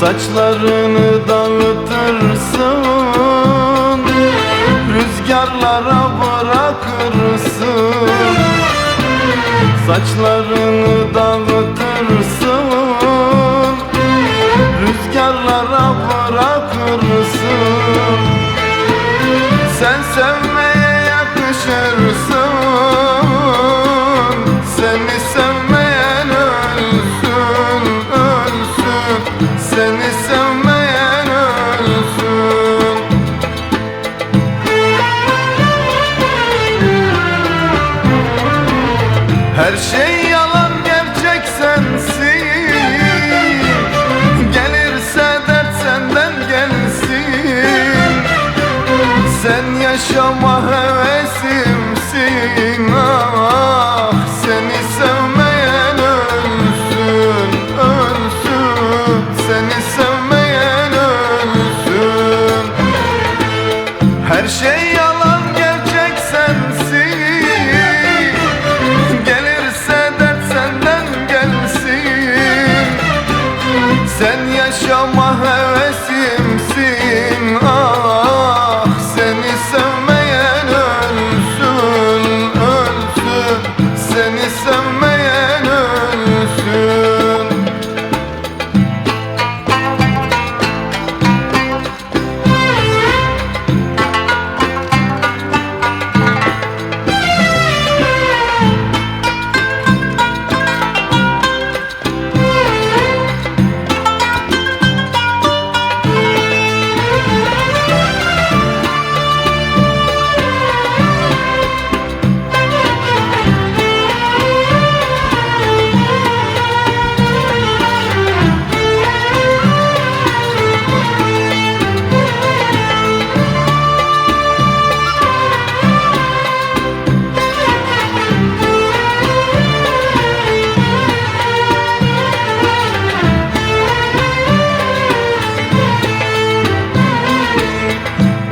Saçlarını dağıtırsın Rüzgarlara bırakırsın. Saçlarını dağıtırsın Rüzgarlara bırakırsın. Sen sevmeye yakışırsın Her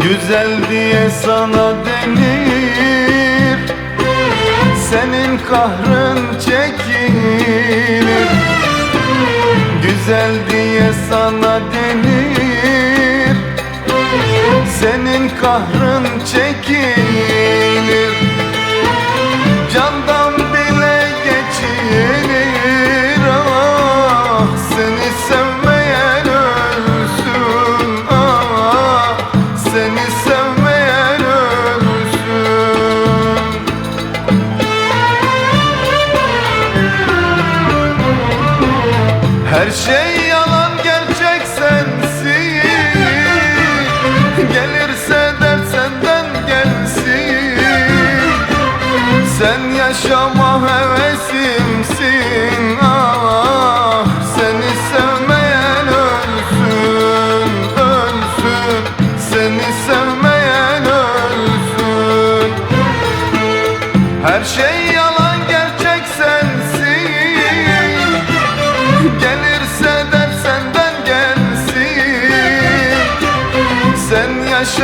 Güzel diye sana denir Senin kahrın çekilir. Güzel diye sana denir Senin kahrın çekilir. Candan bile geçilir Ah seni Her şey yalan gerçek sensin. Gelirse dert senden gelsin. Sen yaşama hevesimsin. Ah Seni sevmeyen ölsün, ölsün. Seni sevmeyen ölsün. Her şey yalan güneş